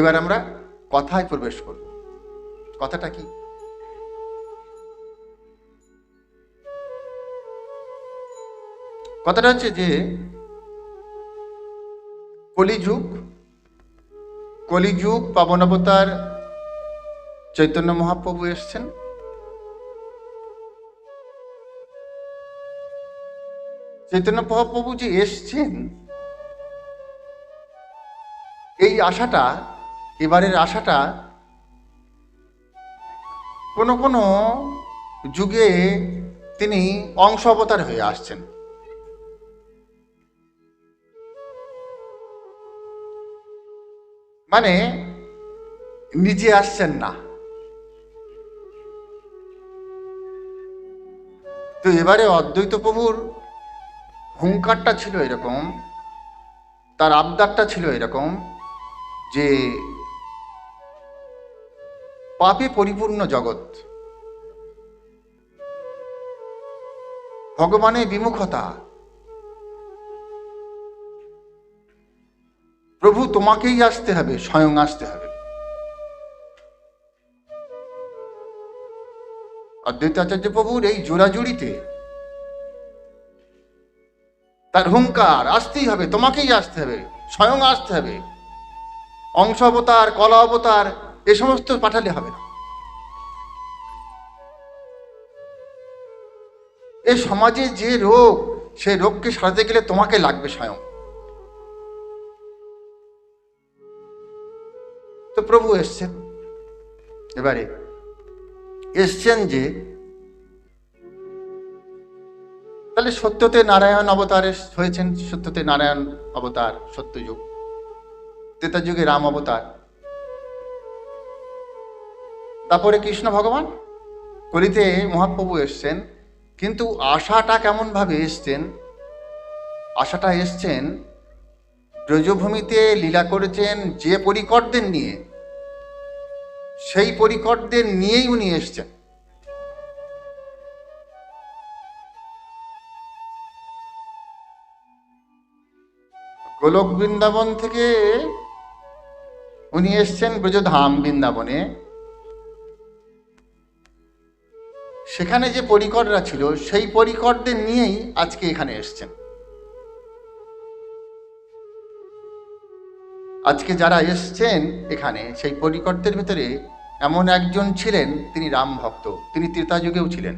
এবার আমরা কথায় প্রবেশ করব। কথাটা কি? কথাটা হচ্ছে যে, কলিযুগ কলিযুগ পাবনাবতার চৈতন্য মহাপ্রভু এসছেন। চৈতন্য মহাপ্রভু যে এসছেন, এই আশাটা এবারের আশাটা কোনো কোনো যুগে তিনি অংশ অবতার হয়ে আসছেন। মানে নিজে আসছেন না। তো এবারে অদ্বৈত প্রভুর হুঙ্কারটা ছিল এরকম, তার আবদারটা ছিল এরকম যে পাপে পরিপূর্ণ জগৎ। ভগবানের বিমুখতা। প্রভু, তোমাকেই আসতে হবে, স্বয়ং আসতে হবে। অদ্বৈত আচার্য প্রভুর এই জোড়াজুড়িতে তার হুঙ্কার, আসতেই হবে, তোমাকেই আসতে হবে, স্বয়ং আসতে হবে। অংশ অবতার, কলা অবতার এ সমস্ত পাঠালে হবে না। এ সমাজে যে রোগ, সেই রোগকে সারাতে গেলে তোমাকে লাগবে স্বয়ং। তো প্রভু এসছেন। এবারে এসছেন যে, তাহলে সত্যতে নারায়ণ অবতার হয়েছেন। সত্যতে নারায়ণ অবতার, সত্যযুগ। ত্রেতা যুগে রাম অবতার। তারপরে কৃষ্ণ ভগবান কলিতে মহাপ্রভু এসছেন, কিন্তু আশাটা কেমন ভাবে এসছেন? আশাটা এসছেন, ব্রজভূমিতে লীলা করেছেন যে পরিকরদের নিয়ে, সেই পরিকরদের নিয়েই উনি এসছেন। গোলক বৃন্দাবন থেকে উনি এসছেন ব্রজধাম বৃন্দাবনে। সেখানে যে পরিকররা ছিল, সেই পরিকরদের নিয়েই আজকে এখানে এসছেন। আজকে যারা এসছেন এখানে, সেই পরিকর্তের ভিতরে এমন একজন ছিলেন, তিনি রাম ভক্ত, তিনি ত্রেতা যুগেও ছিলেন।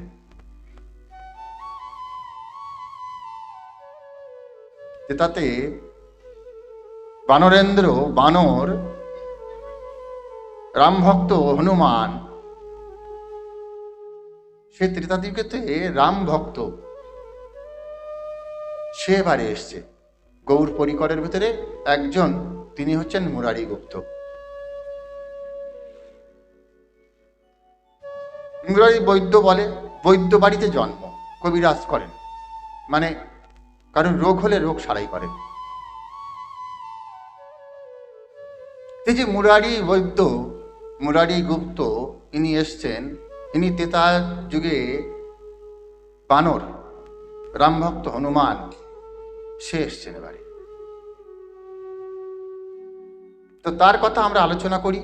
তাতে বানরেন্দ্র, বানর, রাম ভক্ত, হনুমান সে ত্রেতা যুগেতে রাম ভক্ত। সে এবারে এসছে। গৌর পরিকরের ভিতরে একজন, তিনি হচ্ছেন মুরারি গুপ্ত। মুরারি বৈদ্য বলে, বৈদ্য বাড়িতে জন্ম, কবিরাজ করেন। মানে কারণ রোগ হলে রোগ সারাই করেন এই যে মুরারি বৈদ্য, মুরারি গুপ্ত, ইনি এসছেন ইনি তেতা যুগে বানর রামভক্ত হনুমান সে এসছেন এবারে। তো তার কথা আমরা আলোচনা করি,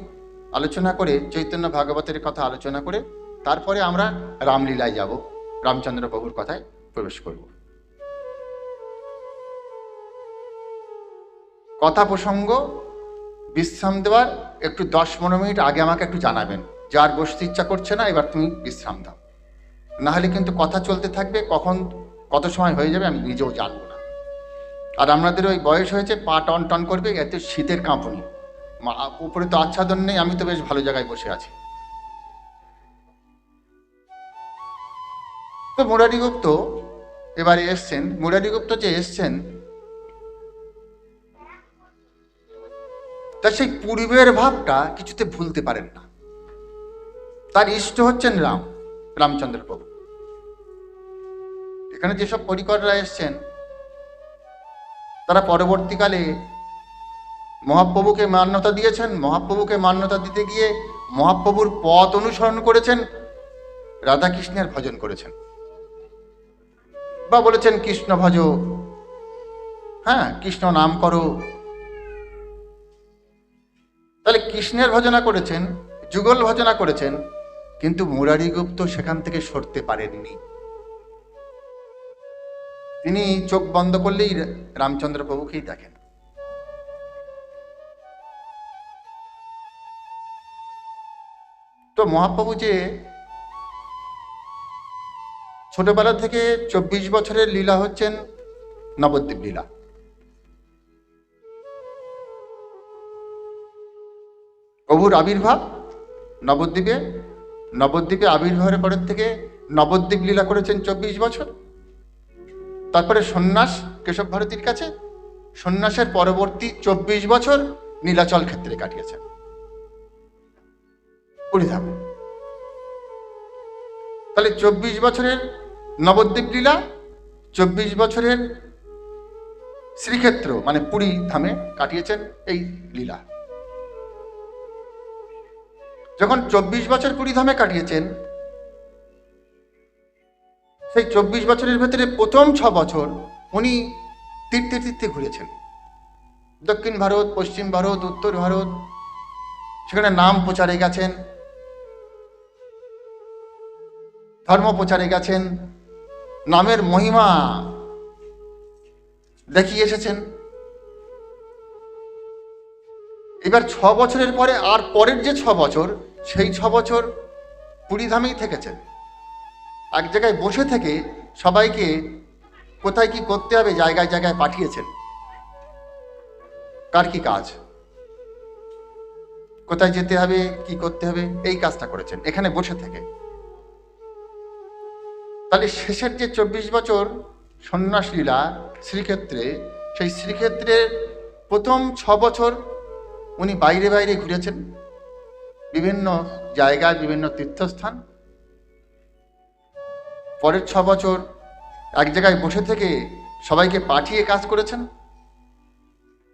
আলোচনা করে চৈতন্য ভাগবতের কথা আলোচনা করে তারপরে আমরা রামলীলায় যাব, রামচন্দ্র প্রভুর কথায় প্রবেশ করব। কথা প্রসঙ্গ বিশ্রাম দেওয়ার একটু দশ পনেরো মিনিট আগে আমাকে একটু জানাবেন। যার বসতে ইচ্ছা করছে না, এবার তুমি বিশ্রাম দাও। না হলে কিন্তু কথা চলতে থাকবে, কখন কত সময় হয়ে যাবে আমি নিজেও জানব না। আর আপনাদের ওই বয়স হয়েছে, পা টন টন করবে, এত শীতের কাঁপুনি। উপরে তো আচ্ছাদন নেই, আমি তো বেশ ভালো জায়গায় বসে আছি। তো মুরারিগুপ্ত এবারে এসছেন। মুরারিগুপ্ত যে এসছেন, তা সেই পূর্বের ভাবটা কিছুতে ভুলতে পারেন না। তার ইষ্ট হচ্ছেন রাম, রামচন্দ্র প্রভু। এখানে যেসব পরিকররা এসছেন, তারা পরবর্তীকালে মহাপ্রভুকে মান্যতা দিয়েছেন, মহাপ্রভুকে মান্যতা দিতে গিয়ে মহাপ্রভুর পথ অনুসরণ করেছেন, রাধাকৃষ্ণের ভজন করেছেন। বা বলেছেন, কৃষ্ণ ভজ। হ্যাঁ কৃষ্ণ নাম করো। তাহলে কৃষ্ণের ভজনা করেছেন, যুগল ভজনা করেছেন কিন্তু মুরারিগুপ্ত সেখান থেকে সরতে পারেননি। তিনি চোখ বন্ধ করলেই রামচন্দ্র প্রভুকেই দেখেন। তো মহাপ্রভু যে ছোটবেলা থেকে চব্বিশ বছরের লীলা হচ্ছেন নবদ্বীপ লীলা। প্রভুর আবির্ভাব নবদ্বীপে নবদ্বীপে আবির্ভাবের পরের থেকে নবদ্বীপ লীলা করেছেন চব্বিশ বছর। তারপরে সন্ন্যাস কেশব ভারতীর কাছে। সন্ন্যাসের পরবর্তী চব্বিশ বছর নীলাচল ক্ষেত্রে কাটিয়েছেন। তাহলে চব্বিশ বছরের নবদ্বীপ লীলা, চব্বিশ বছরের শ্রীক্ষেত্র মানে পুরী ধামে কাটিয়েছেন এই লীলা। যখন চব্বিশ বছর পুরী ধামে কাটিয়েছেন, সেই চব্বিশ বছরের ভেতরে প্রথম ছ বছর উনি তীর্থে তীর্থে ঘুরেছেন। দক্ষিণ ভারত, পশ্চিম ভারত, উত্তর ভারত, সেখানে নাম প্রচারে গেছেন, ধর্ম প্রচারে গেছেন, নামের মহিমা দেখিয়ে এসেছেন। এবার ছ বছরের পরে আর পরের যে ছ বছর সেই ছ বছর পুরীধামেই থেকেছেন। এক জায়গায় বসে থেকে সবাইকে কোথায় কি করতে হবে জায়গায় জায়গায় পাঠিয়েছেন। কার কি কাজ? কোথায় যেতে হবে, কি করতে হবে, এই কাজটা করেছেন, এখানে বসে থেকে। তাহলে শেষের যে চব্বিশ বছর সন্ন্যাস লীলা শ্রীক্ষেত্রে, সেই শ্রীক্ষেত্রের প্রথম ছ বছর উনি বাইরে বাইরে ঘুরেছেন। বিভিন্ন জায়গায়, বিভিন্ন তীর্থস্থান। পরের ছ বছর এক জায়গায় বসে থেকে সবাইকে পাঠিয়ে কাজ করেছেন।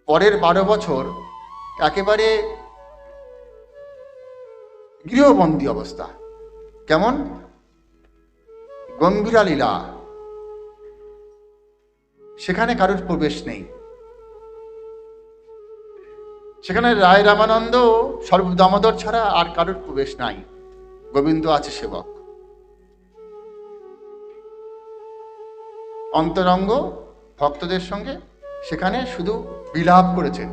পরের বারো বছর একেবারে গৃহবন্দী অবস্থা। কেমন? গম্ভীরা লীলা। সেখানে কারোর প্রবেশ নেই। সেখানে রায় রামানন্দ সর্বদামোদর ছাড়া আর কারোর প্রবেশ নাই। গোবিন্দ আছে সেবক। অন্তরঙ্গ ভক্তদের সঙ্গে সেখানে শুধু বিলাপ করেছেন।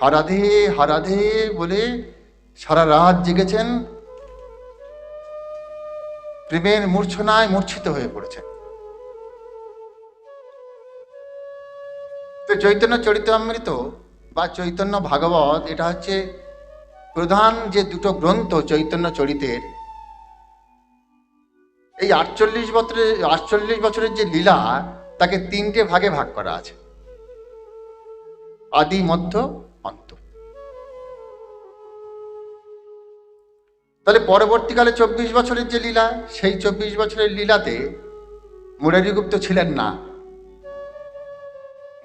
হারাধে হারাধে বলে সারা রাত জেগেছেন। প্রেমের মূর্ছনায় মূর্ছিত হয়ে পড়েছেন। চৈতন্য চরিতামৃত বা চৈতন্য ভাগবত, এটা হচ্ছে প্রধান যে দুটো গ্রন্থ চৈতন্য চরিতের, এই আটচল্লিশ বছরের আটচল্লিশ বছরের যে লীলা, তাকে তিনটে ভাগে ভাগ করা আছে। আদি, মধ্য, অন্ত। তাহলে পরবর্তীকালে চব্বিশ বছরের যে লীলা, সেই চব্বিশ বছরের লীলাতে মুরারিগুপ্ত ছিলেন না।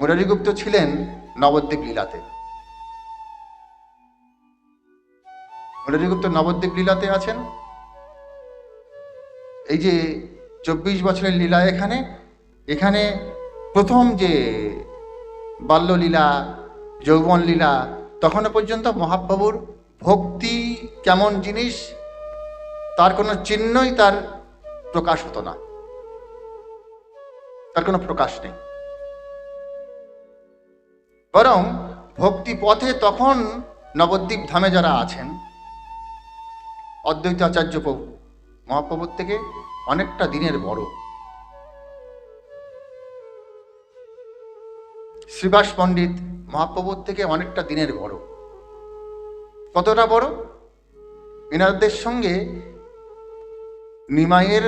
মুরারিগুপ্ত ছিলেন নবদ্বীপ লীলাতে। মুরারিগুপ্ত নবদ্বীপ লীলাতে আছেন? এই যে চব্বিশ বছরের লীলা এখানে এখানে প্রথম যে বাল্যলীলা, যৌবন লীলা, তখনও পর্যন্ত মহাপ্রভুর ভক্তি কেমন জিনিস, তার কোনো চিহ্নই তার প্রকাশ হতো না। তার কোনো প্রকাশ নেই। বরং ভক্তি পথে তখন নবদ্বীপ ধামে যারা আছেন, অদ্বৈত আচার্য প্রভু, মহাপ্রভুর থেকে অনেকটা দিনের বড়। শ্রীবাস পণ্ডিত মহাপ্রভুর থেকে অনেকটা দিনের বড়। কতটা বড়? এনাদের সঙ্গে নিমাইয়ের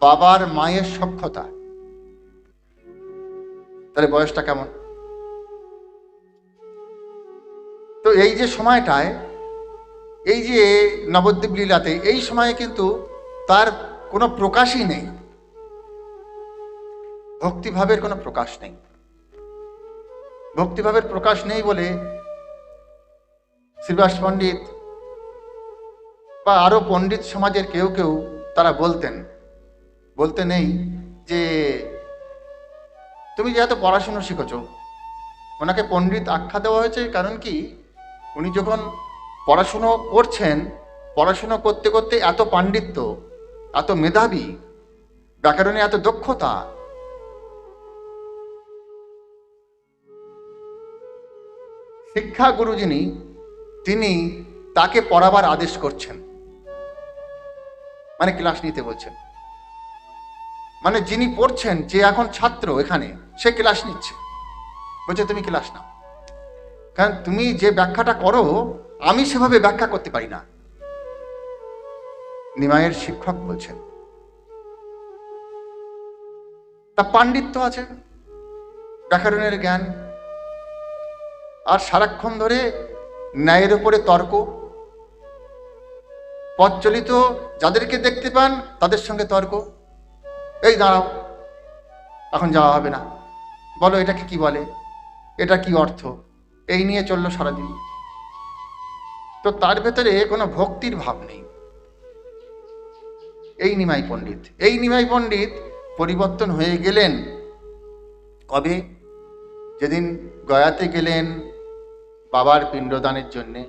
বাবার মায়ের সক্ষতা তাহলে বয়সটা কেমন? তো এই যে সময়টায়, এই যে নবদ্বীপ লীলাতে, এই সময়ে কিন্তু তার কোনো প্রকাশই নেই। ভক্তিভাবের কোনো প্রকাশ নেই। ভক্তিভাবের প্রকাশ নেই বলে শ্রীবাস পণ্ডিত বা আরও পণ্ডিত সমাজের কেউ কেউ তারা বলতেন। বলতে নেই যে, তুমি যেহেতু পড়াশুনো শিখেছ, ওনাকে পণ্ডিত আখ্যা দেওয়া হয়েছে কারণ কি? উনি যখন পড়াশুনো করছেন, পড়াশুনো করতে করতে এত পাণ্ডিত্য, এত মেধাবী, ব্যাকরণে এত দক্ষতা। শিক্ষা গুরু যিনি তিনি তাকে পড়াবার আদেশ করছেন। মানে ক্লাস নিতে বলছেন। মানে যিনি পড়ছেন, যে এখন ছাত্র এখানে, সে ক্লাস নিচ্ছে। বলছে, তুমি ক্লাস নাও। কারণ তুমি যে ব্যাখ্যাটা করো, আমি সেভাবে ব্যাখ্যা করতে পারি না। নিমায়ের শিক্ষক বলছেন, তা পাণ্ডিত্য আছে, ব্যাকরণের জ্ঞান। আর সারাক্ষণ ধরে ন্যায়ের উপরে তর্ক। পথ চলিত যাদেরকে দেখতে পান, তাদের সঙ্গে তর্ক। এই দাঁড়াও, এখন যাওয়া হবে না। বলো এটাকে কি বলে? এটা কি অর্থ? এই নিয়ে চলল সারাদিন। তো তার ভেতরে কোনো ভক্তির ভাব নেই। এই নিমাই পণ্ডিত, এই নিমাই পণ্ডিত পরিবর্তন হয়ে গেলেন। কবে? যেদিন গয়াতে গেলেন বাবার পিণ্ডদানের জন্যে।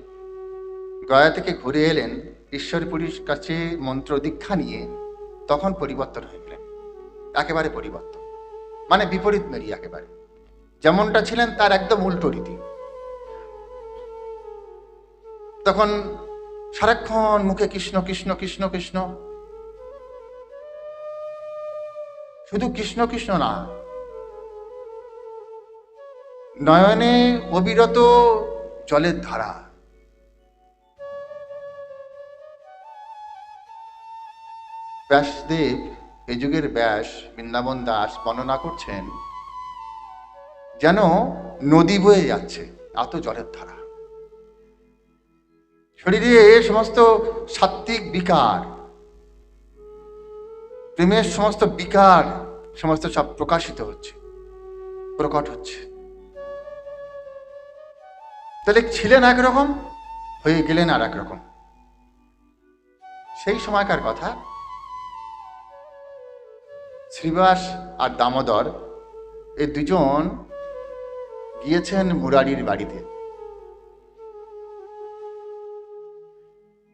গয়া থেকে ঘুরে এলেন ঈশ্বরপুরীর কাছে মন্ত্র দীক্ষা নিয়ে। তখন পরিবর্তন হয়ে গেলেন। একেবারে পরিবর্তন। মানে বিপরীত মেরি একেবারে। যেমনটা ছিলেন তার একদম উল্টো রীতি। তখন সারাক্ষণ মুখে কৃষ্ণ কৃষ্ণ কৃষ্ণ কৃষ্ণ। শুধু কৃষ্ণ কৃষ্ণ না, নয়নে অবিরত জলের ধারা। ব্যাসদেব এ যুগের ব্যাস, বৃন্দাবন দাস বর্ণনা করছেন, যেন নদী বয়ে যাচ্ছে, এত জলের ধারা। শরীরে এ সমস্ত সাত্ত্বিক বিকার, প্রেমের সমস্ত বিকার, সমস্ত সব প্রকাশিত হচ্ছে, প্রকট হচ্ছে। তাহলে ছিলেন একরকম, হয়ে গেলেন আর একরকম। সেই সময়কার কথা, শ্রীবাস আর দামোদর এই দুজন গিয়েছেন মুরারির বাড়িতে।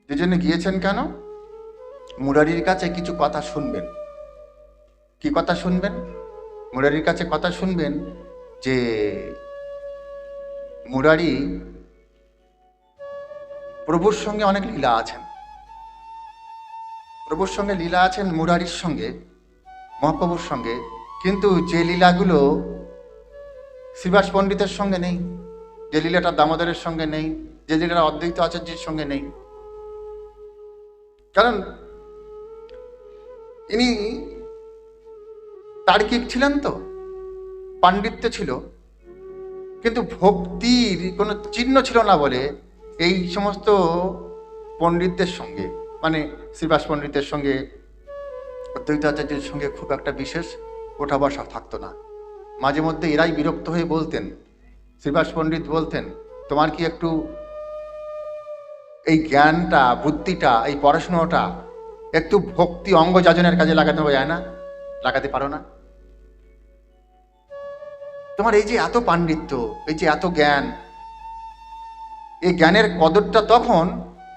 দুজনে গিয়েছেন কেন? মুরারির কাছে কিছু কথা শুনবেন। কি কথা শুনবেন? মুরারির কাছে কথা শুনবেন যে মুরারি প্রভুর সঙ্গে অনেক লীলা আছেন। প্রভুর সঙ্গে লীলা আছেন মুরারির সঙ্গে, মহাপ্রভুর সঙ্গে। কিন্তু যে লীলাগুলো শ্রীবাস পণ্ডিতের সঙ্গে নেই, যে লীলাটা দামোদরের সঙ্গে নেই, যে লীলাটা অদ্বৈত আচার্যের সঙ্গে নেই কারণ ইনি তার্কিক ছিলেন তো, পাণ্ডিত্য ছিল, কিন্তু ভক্তির কোনো চিহ্ন ছিল না বলে এই সমস্ত পণ্ডিতদের সঙ্গে মানে শ্রীবাস পণ্ডিতের সঙ্গে অদ্বৈত আচার্যের সঙ্গে খুব একটা বিশেষ ওঠা বসা থাকতো না। মাঝে মধ্যে এরাই বিরক্ত হয়ে বলতেন, শ্রীবাস পণ্ডিত বলতেন, তোমার কি একটু এই জ্ঞানটা, বুদ্ধিটা, এই পড়াশুনোটা একটু ভক্তি, অঙ্গ যাজনের কাজে লাগাতে যায় না? লাগাতে পারো না? তোমার এই যে এত পাণ্ডিত্য, এই যে এত জ্ঞান, এই জ্ঞানের কদরটা তখন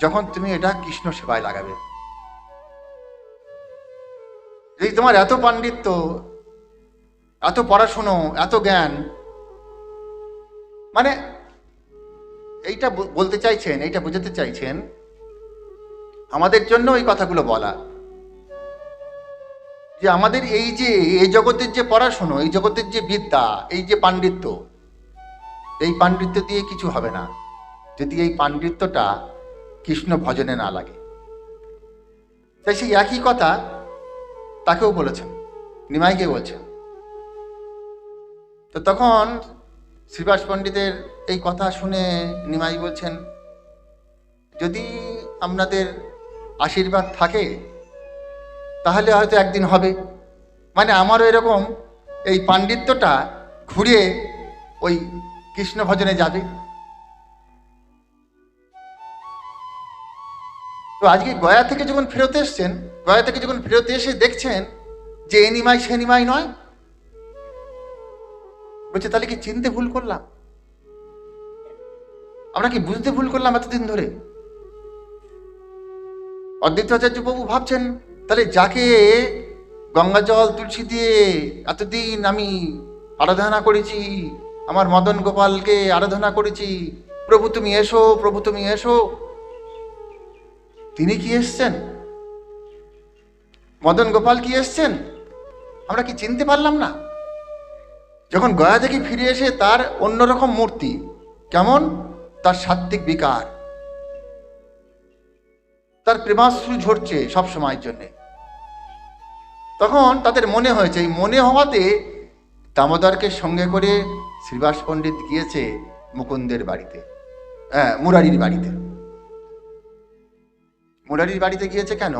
যখন তুমি এটা কৃষ্ণ সেবায় লাগাবে। এই তোমার এত পাণ্ডিত্য, এত পড়াশুনো, এত জ্ঞান মানে এইটা বলতে চাইছেন, এইটা বোঝাতে চাইছেন, আমাদের জন্য এই কথাগুলো বলা। যে আমাদের এই যে, এই জগতের যে পড়াশুনো, এই জগতের যে বিদ্যা, এই যে পাণ্ডিত্য, এই পাণ্ডিত্য দিয়ে কিছু হবে না। যদি এই পাণ্ডিত্যটা কৃষ্ণ ভজনে না লাগে। তাই সেই একই কথা তাকেও বলেছেন, নিমাইকে বলছেন। তো তখন শ্রীবাস পণ্ডিতের এই কথা শুনে নিমাই বলছেন, যদি আপনাদের আশীর্বাদ থাকে, তাহলে হয়তো একদিন হবে। মানে আমারও এরকম এই পাণ্ডিত্যটা ঘুরে ওই কৃষ্ণ ভজনে যাবে। তো আজকে গয়া থেকে যখন ফেরত এসছেন, গয়া থেকে যখন ফেরত এসে দেখছেন যে এ নিমাই সে নিমাই নয় বলছে, তাহলে কি চিনতে ভুল করলাম? আমরা কি বুঝতে ভুল করলাম এতদিন ধরে? অদ্বৈতাচার্য বাবু ভাবছেন, তাহলে যাকে গঙ্গা জল, তুলসী দিয়ে এতদিন আমি আরাধনা করেছি, আমার মদন গোপালকে আরাধনা করেছি, প্রভু তুমি এসো, প্রভু তুমি এসো। তিনি কি এসছেন? মদন গোপাল কি এসছেন? আমরা কি চিনতে পারলাম না? যখন গয়া থেকে ফিরে এসে তার অন্যরকম মূর্তি, কেমন? তার সাত্বিক বিকার। তার প্রেমাশ্রু ঝরছে সব সময়ের জন্যে। তখন তাদের মনে হয়েছে, এই মনে হওয়াতে দামোদরকে সঙ্গে করে শ্রীবাস পণ্ডিত গিয়েছে মুকুন্দের বাড়িতে। হ্যাঁ মুরারির বাড়িতে। মুরারির বাড়িতে গিয়েছে কেন?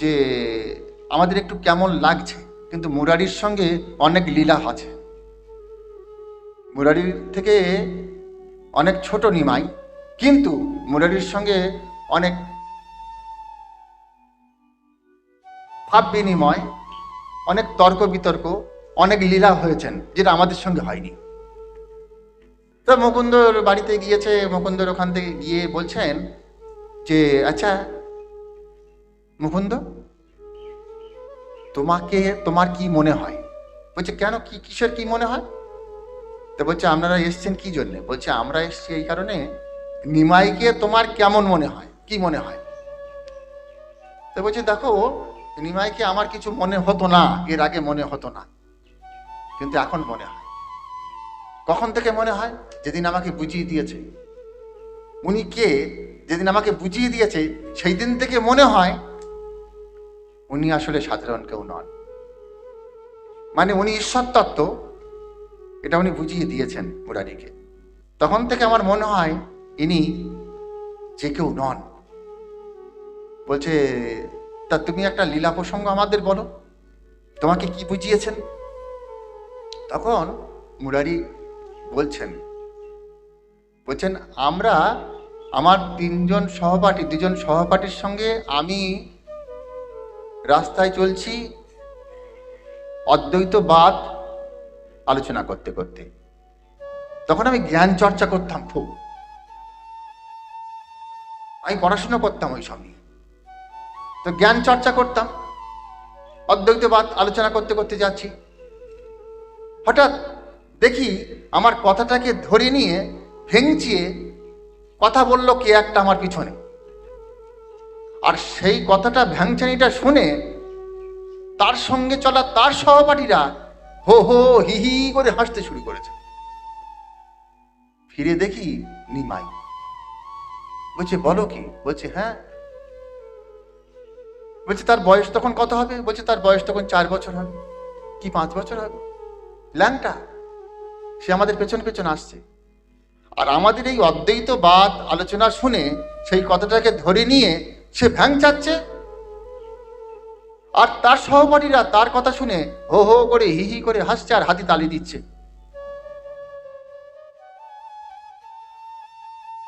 যে আমাদের একটু কেমন লাগছে, কিন্তু মুরারির সঙ্গে অনেক লীলা আছে। মুরারির থেকে অনেক ছোট নিমাই, কিন্তু মুরারির সঙ্গে অনেক ভাব বিনিময় অনেক তর্ক বিতর্ক অনেক লীলা হয়েছেন, যেটা আমাদের সঙ্গে হয়নি। তো মুকুন্দর বাড়িতে গিয়েছে, মুকুন্দর ওখান থেকে গিয়ে বলছেন যে আচ্ছা মুকুন্দ, তোমাকে, তোমার কি মনে হয়? বলছে, কেন? কি, কিসের কি মনে হয়? তো বলছে, আপনারা এসছেন কি জন্যে? বলছে, আমরা এসছি এই কারণে নিমাইকে তোমার কেমন মনে হয়? কি মনে হয়? তো বলছে, দেখো, নিমাইকে আমার কিছু মনে হতো না, এর আগে মনে হতো না, কিন্তু এখন মনে হয়। কখন থেকে মনে হয়? যেদিন আমাকে বুঝিয়ে দিয়েছে। উনি কে? যেদিন আমাকে বুঝিয়ে দিয়েছে, সেই দিন থেকে মনে হয় উনি আসলে সাধারণ কেউ নন। মানে উনি ঈশ্বর তত্ত্ব এটা উনি বুঝিয়ে দিয়েছেন মুরারিকে। তখন থেকে আমার মনে হয় ইনি যে কেউ নন। বলছে, তা তুমি একটা লীলা প্রসঙ্গ আমাদের বলো। তোমাকে কি বুঝিয়েছেন? তখন মুরারি বলছেন বলছেন, আমরা আমার তিনজন সহপাঠী, দুজন সহপাঠীর সঙ্গে আমি রাস্তায় চলছি, অদ্বৈতবাদ আলোচনা করতে করতে। তখন আমি জ্ঞান চর্চা করতাম খুব। আমি পড়াশোনা করতাম ওই সঙ্গে তো জ্ঞান চর্চা করতাম। অদ্বৈতবাদ আলোচনা করতে করতে যাচ্ছি। হঠাৎ দেখি আমার কথাটাকে ধরে নিয়ে ভেঙচিয়ে কথা বলল কে একটা আমার পিছনে। আর সেই কথাটা ভ্যাংচানিটা শুনে তার সঙ্গে চলা তার সহপাঠীরা হো হো, হি হি করে হাসতে শুরু করেছে। ফিরে দেখি নিমাই বলছে, বলো কি? বলছে হ্যাঁ। বলছে, তার বয়স তখন কত হবে? বলছে, তার বয়স তখন চার বছর হবে। কি, পাঁচ বছর হবে? ল্যাংটা। সে আমাদের পেছন পেছন আসছে। আর আমাদের এই অদ্বৈতবাদ আলোচনা শুনে সেই কথাটাকে ধরে নিয়ে সে ভ্যাং চাচ্ছে। আর তার সহপাঠীরা তার কথা শুনে হো হো করে হি হি করে হাসছে আর হাতি তালি দিচ্ছে।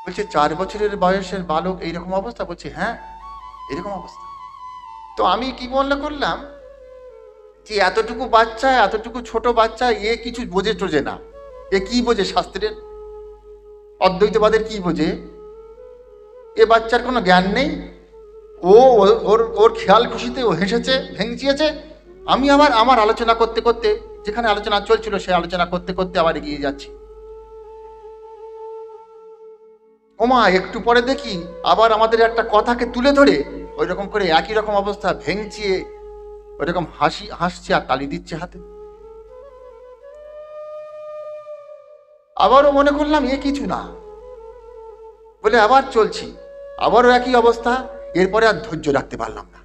বলছে, চার বছরের বয়সের বালক এইরকম অবস্থা? বলছে হ্যাঁ এরকম অবস্থা। তো আমি কি মনে করলাম? যে এতটুকু বাচ্চা, এতটুকু ছোট বাচ্চা, এ কিছু বোঝে টোঝে না। এ কি বোঝে শাস্ত্রের? অদ্বৈতবাদের কি বোঝে? এ বাচ্চার কোনো জ্ঞান নেই? ও ওর ওর খেয়াল খুশিতে ও হেসেছে, ভেঙচিয়েছে। আমি আবার আমার আলোচনা করতে করতে, যেখানে আলোচনা চলছিল সে আলোচনা করতে করতে আবার এগিয়ে যাচ্ছি। ওমা, একটু পরে দেখি আবার আমাদের একটা কথাকে তুলে ধরে ওই রকম করে একই রকম অবস্থা ভেঙচিয়ে ওই রকম হাসি, হাসছে আর তালি দিচ্ছে হাতে। আবারও মনে করলাম, এ কিছু না। বলে আবার চলছি। আবারও একই অবস্থা এরপরে আর ধৈর্য রাখতে পারলাম না।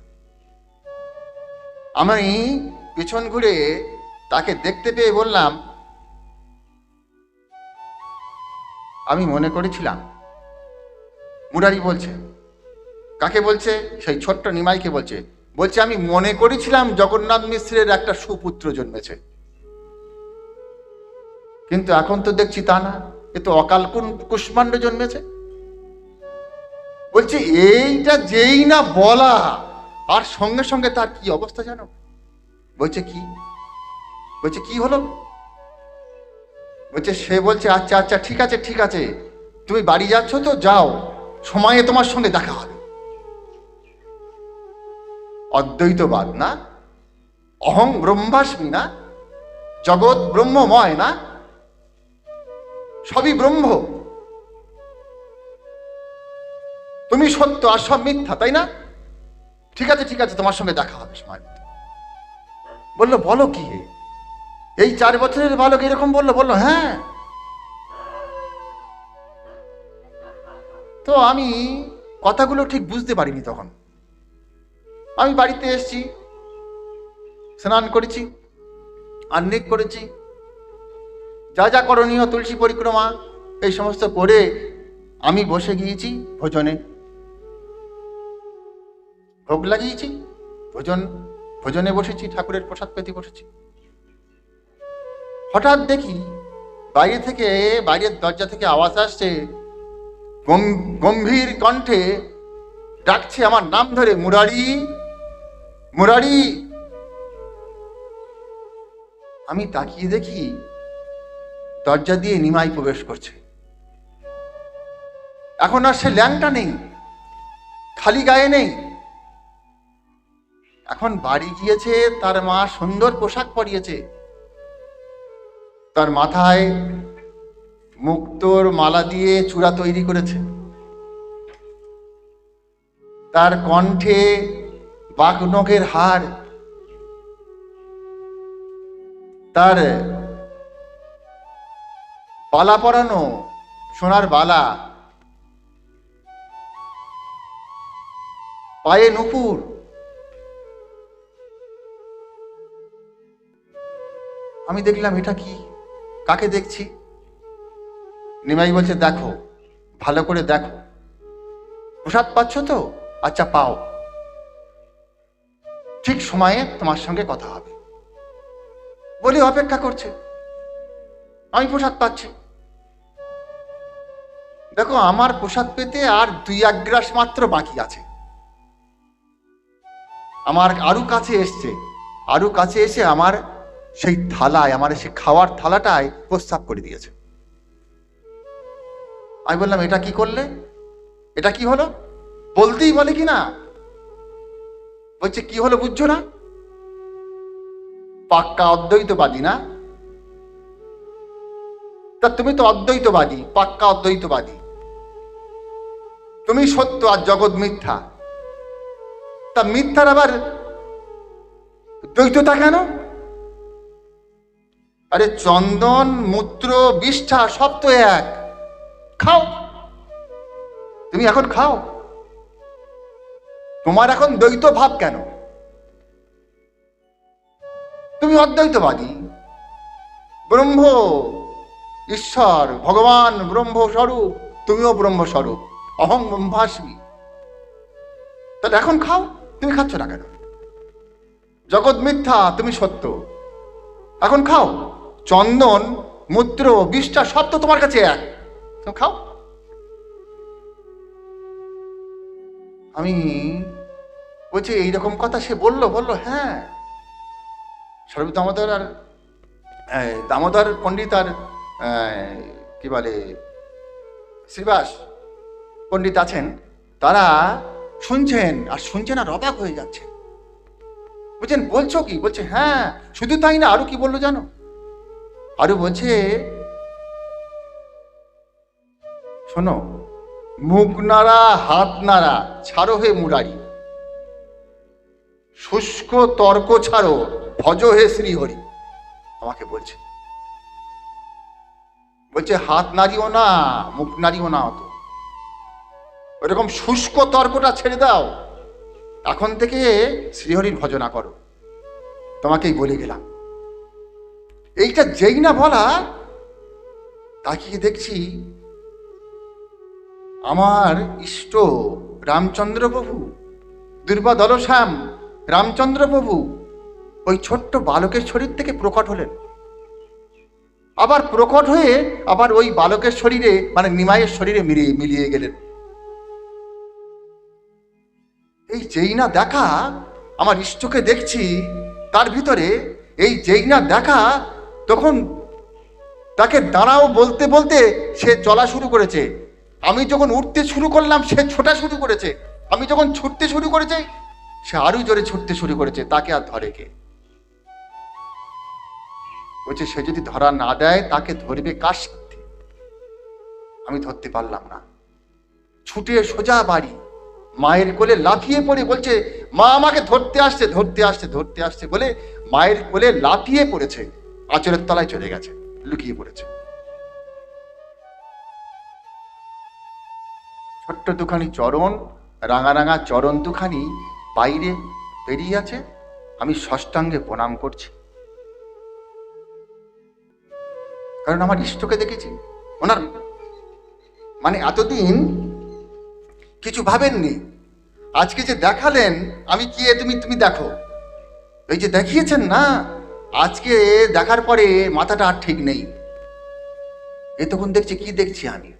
আমি পেছন ঘুরে তাকে দেখতে পেয়ে বললাম, আমি মনে করেছিলাম। মুরারি বলছে, কাকে বলছে? সেই ছোট্ট নিমাইকে বলছে বলছে আমি মনে করেছিলাম জগন্নাথ মিশ্রের একটা সুপুত্র জন্মেছে। কিন্তু এখন তো দেখছি তা না, এ তো অকাল কুষ্মাণ্ড জন্মেছে। বলছে, এইটা যেই না বলা, আর সঙ্গে সঙ্গে তার কি অবস্থা জানো? বলছে কি? বলছে, কি হলো? বলছে, সে বলছে আচ্ছা আচ্ছা ঠিক আছে ঠিক আছে, তুমি বাড়ি যাচ্ছ তো, যাও, সময়ে তোমার সঙ্গে দেখা হবে। অদ্বৈতবাদ না? অহং ব্রহ্মাস্মি না? জগৎ ব্রহ্মময় না? সবই ব্রহ্ম। তুমি সত্য আর সব মিথ্যা, তাই না? ঠিক আছে ঠিক আছে, তোমার সঙ্গে দেখা হবে, সময় মতো। বলল, বলো কি এই চার বছরের বালক এরকম বলল বলল হ্যাঁ। তো আমি কথাগুলো ঠিক বুঝতে পারিনি তখন। আমি বাড়িতে এসেছি, স্নান করেছি আন্নিক করেছি। যা যা করণীয়, তুলসী পরিক্রমা, এই সমস্ত করে আমি বসে গিয়েছি ভোজনে। ভোগ লাগিয়েছি, ভোজন, ভোজনে বসেছি, ঠাকুরের প্রসাদ পেতে বসেছি। হঠাৎ দেখি বাইরে থেকে, বাইরের দরজা থেকে আওয়াজ আসছে, গম- গম্ভীর কণ্ঠে ডাকছে আমার নাম ধরে, মুরারি মুরারি। আমি তাকিয়ে দেখি দরজা দিয়ে নিমাই প্রবেশ করছে। এখন আর সে ল্যাংটা নেই, খালি গায়ে নেই। এখন বাড়ি গিয়েছে, তার মা সুন্দর পোশাক পরিয়েছে। তার মাথায় মুক্তোর মালা দিয়ে চূড়া তৈরি করেছে। তার কণ্ঠে বাঘনগের হার। তার বালা পরানো সোনার বালা। পায়ে নুপুর। আমি দেখলাম এটা কি? কাকে দেখছি? নিমাই বলছে, দেখো, ভালো করে দেখো। প্রসাদ পাচ্ছ তো? আচ্ছা পাও। ঠিক সময়ে তোমার সঙ্গে কথা হবে। বলে অপেক্ষা করছে। আমি প্রসাদ পাচ্ছি। দেখো, আমার প্রসাদ পেতে আর দুই এক গ্রাস মাত্র বাকি আছে। আমার আরু কাছে এসছে। আরু কাছে এসে আমার সেই থালায়, আমার সেই খাওয়ার থালাটায় প্রস্তাব করে দিয়েছে। আমি বললাম, এটা কি করলে? এটা কি হলো? বলতেই বলে কি না? বলছে, কি হলো বুঝছ না? পাক্কা অদ্বৈতবাদী না? তা তুমি তো অদ্বৈতবাদী, পাক্কা অদ্বৈতবাদী। তুমি সত্য আর জগৎ মিথ্যা। তা মিথ্যার আবার দ্বৈততা কেন? আরে চন্দন, মূত্র, বিষ্ঠা, সব তো এক। খাও। তুমি এখন খাও। তোমার এখন দ্বৈত ভাব কেন? তুমি অদ্বৈতবাদী। ব্রহ্ম ঈশ্বর, ভগবান ব্রহ্ম স্বরূপ তুমিও ব্রহ্ম স্বরূপ অহং ব্রহ্মাস্মি। তাহলে এখন খাও, তুমি খাচ্ছ না কেন? জগৎ মিথ্যা, তুমি সত্য। এখন খাও। চন্দন, মূত্র, বিষ্ঠা, সব তো তোমার কাছে এক। তুমি খাও। আমি বলছি, এইরকম কথা সে বলল বলল হ্যাঁ। সর্ব দামোদর আর দামোদর পণ্ডিত আর কি বলে, শ্রীবাস পণ্ডিত আছেন, তারা শুনছেন, আর শুনছেন আর অবাক হয়ে যাচ্ছে বলছেন, বলছো কি? বলছে হ্যাঁ। শুধু তাই না, আরও কি বলল জানো? আরও বলছে, শোনো, মুখ নাড়া, হাত নাড়া, ছাড়ো হে মুরারি। শুষ্ক তর্ক ছাড়ো, ভজ হে শ্রীহরি। আমাকে বলছে। বলছে, হাত নাড়িও না, মুখ নাড়িও না অত। ওইরকম শুষ্ক তর্কটা ছেড়ে দাও। এখন থেকে শ্রীহরির ভজনা করো। তোমাকেই বলে গেলাম। এইটা যেই না বলা, তাকিয়ে দেখছি আমার ইষ্ট রামচন্দ্র প্রভু দুর্বা দলশ্যাম রামচন্দ্র প্রভু ওই ছোট্ট বালকের শরীর থেকে প্রকট হলেন। আবার প্রকট হয়ে আবার ওই বালকের শরীরে মানে নিমাইয়ের শরীরে মিলিয়ে মিলিয়ে গেলেন। এই যেই না দেখা, আমার ইষ্টকে দেখছি, তার ভিতরে এই যেই না দেখা তখন তাকে দাঁড়াও বলতে বলতে সে চলা শুরু করেছে। আমি যখন উঠতে শুরু করলাম, সে ছোটা শুরু করেছে। আমি যখন ছুটতে শুরু করেছে, সে আরও জোরে ছুটতে শুরু করেছে, তাকে আর ধরে কে? বলছে, সে যদি ধরা না দেয়, তাকে ধরবে কার সাথে? আমি ধরতে পারলাম না। ছুটে সোজা বাড়ি, মায়ের কোলে লাফিয়ে পড়ে বলছে, মা আমাকে ধরতে আসছে ধরতে আসছে ধরতে আসছে বলে মায়ের কোলে লাফিয়ে পড়েছে। আচরের তলায় চলে গেছে, লুকিয়ে পড়েছে। ছোট্ট দুখানি চরণ, রাঙা রাঙা চরণ দুখানি বাইরে বেরিয়ে আছে, আমি ষষ্ঠাঙ্গে প্রণাম করছি। কারণ আমার ইষ্টকে দেখেছি। ওনার মানে এতদিন কিছু ভাবেননি। আজকে যে দেখালেন, আমি কি তুমি তুমি দেখো। এই যে দেখিয়েছেন না আজকে দেখার পরে মাথাটা আর ঠিক নেই। এ তখন দেখছি, কি দেখছি আমি?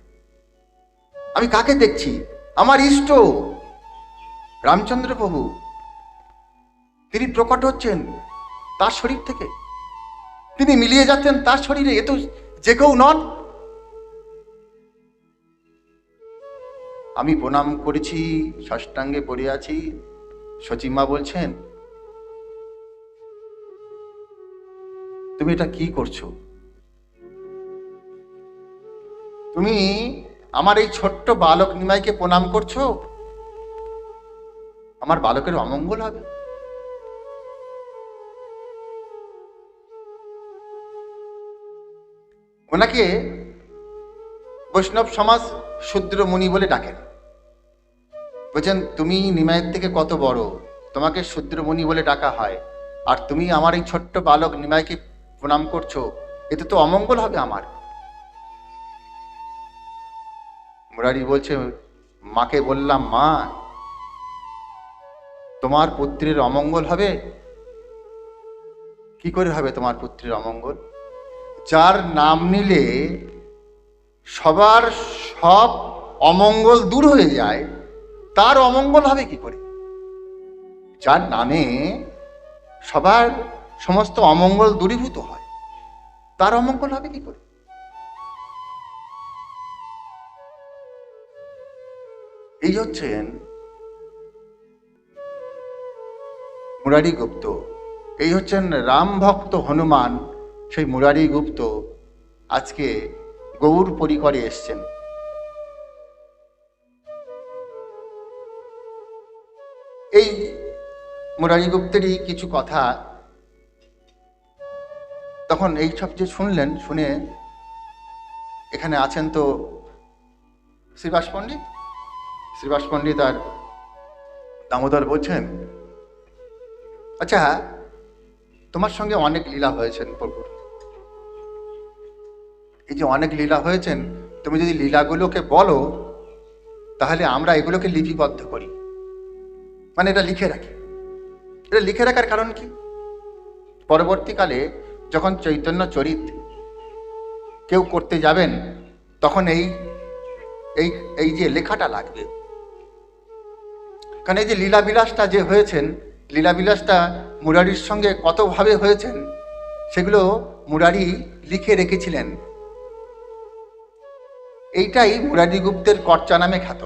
আমি কাকে দেখছি? আমার ইষ্ট! রামচন্দ্র প্রভু তিনি প্রকট হচ্ছেন তার শরীর থেকে। তিনি মিলিয়ে যাচ্ছেন তার শরীরে, এ তো যে কেউ নন। আমি প্রণাম করেছি ষষ্ঠাঙ্গে পড়ে আছি। সচিমা বলছেন তুমি এটা কি করছ? তুমি আমার এই ছোট্ট বালক নিমাইকে প্রণাম করছ? আমার বালকের অমঙ্গল হবে। ওনাকে বৈষ্ণব সমাজ শূদ্র মুনি বলে ডাকেন। বলছেন, তুমি নিমাইয়ের থেকে কত বড়? তোমাকে শূদ্র মুনি বলে ডাকা হয়। আর তুমি আমার এই ছোট্ট বালক নিমাইকে প্রণাম করছ, এতে তো অমঙ্গল হবে আমার। মুরারি বলছে, মাকে বললাম, মা, তোমার পুত্রের অমঙ্গল হবে? কি করে হবে তোমার পুত্রের অমঙ্গল? যার নাম নিলে সবার সব অমঙ্গল দূর হয়ে যায়, তার অমঙ্গল হবে কি করে? যার নামে সবার সমস্ত অমঙ্গল দূরীভূত হয়। তার অমঙ্গল হবে কি করে? এই হচ্ছেন মুরারি গুপ্ত এই হচ্ছেন রাম ভক্ত হনুমান। সেই মুরারি গুপ্ত আজকে গৌর পরিকরে এসছেন। এই মুরারি গুপ্তেরই কিছু কথা তখন এই সব যে শুনলেন, শুনে এখানে আছেন তো শ্রীবাস পণ্ডিত? শ্রীবাস পণ্ডিত আর দামোদর বলছেন আচ্ছা তোমার সঙ্গে অনেক লীলা হয়েছেন প্রভুর এই যে অনেক লীলা হয়েছেন, তুমি যদি লীলাগুলোকে বলো, তাহলে আমরা এগুলোকে লিপিবদ্ধ করি। মানে এটা লিখে রাখি। এটা লিখে রাখার কারণ কি? পরবর্তীকালে যখন চৈতন্য চরিত কেউ করতে যাবেন, তখন এই এই এই যে লেখাটা লাগবে। কারণ এই যে লীলাবিলাসটা যে হয়েছেন, লীলাবিলাসটা মুরারির সঙ্গে কতভাবে হয়েছেন, সেগুলো মুরারি লিখে রেখেছিলেন। এইটাই মুরারি গুপ্তের কর্চা নামে খ্যাত।